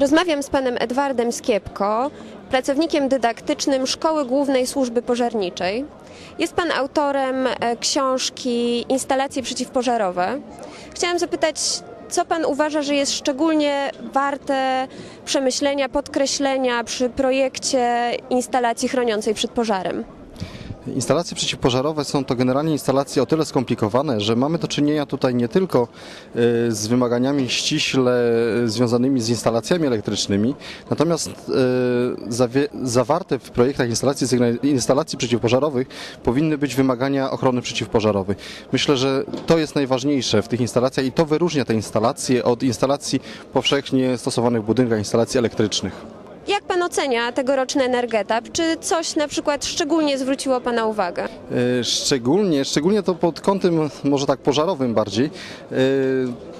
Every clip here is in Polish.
Rozmawiam z panem Edwardem Skiepko, pracownikiem dydaktycznym Szkoły Głównej Służby Pożarniczej. Jest pan autorem e, książki Instalacje przeciwpożarowe. Chciałam zapytać, co pan uważa, że jest szczególnie warte przemyślenia, podkreślenia przy projekcie instalacji chroniącej przed pożarem? Instalacje przeciwpożarowe są to generalnie instalacje o tyle skomplikowane, że mamy do czynienia tutaj nie tylko y, z wymaganiami ściśle związanymi z instalacjami elektrycznymi, natomiast y, zawarte w projektach instalacji, instalacji przeciwpożarowych powinny być wymagania ochrony przeciwpożarowej. Myślę, że to jest najważniejsze w tych instalacjach i to wyróżnia te instalacje od instalacji powszechnie stosowanych w budynkach, instalacji elektrycznych. Jak pan ocenia tegoroczny energetap? Czy coś na przykład szczególnie zwróciło pana uwagę? E, Szczególnie, szczególnie to pod kątem może tak pożarowym bardziej. e,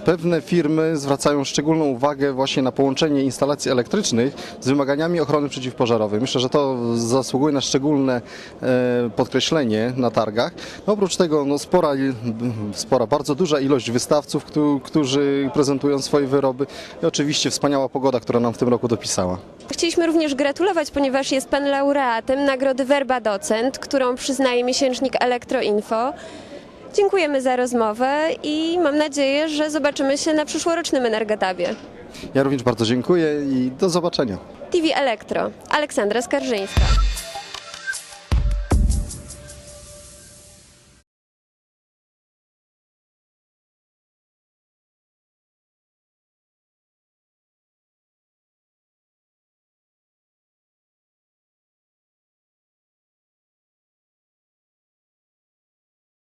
Pewne firmy zwracają szczególną uwagę właśnie na połączenie instalacji elektrycznych z wymaganiami ochrony przeciwpożarowej. Myślę, że to zasługuje na szczególne e, podkreślenie na targach. No, oprócz tego no, spora, spora, bardzo duża ilość wystawców, któ- którzy prezentują swoje wyroby i oczywiście wspaniała pogoda, która nam w tym roku dopisała. Chcieliśmy również gratulować, ponieważ jest pan laureatem nagrody Verba Docent, którą przyznaje miesięcznik Elektroinfo. Dziękujemy za rozmowę i mam nadzieję, że zobaczymy się na przyszłorocznym Energetabie. Ja również bardzo dziękuję i do zobaczenia. TV Elektro, Aleksandra Skarżyńska.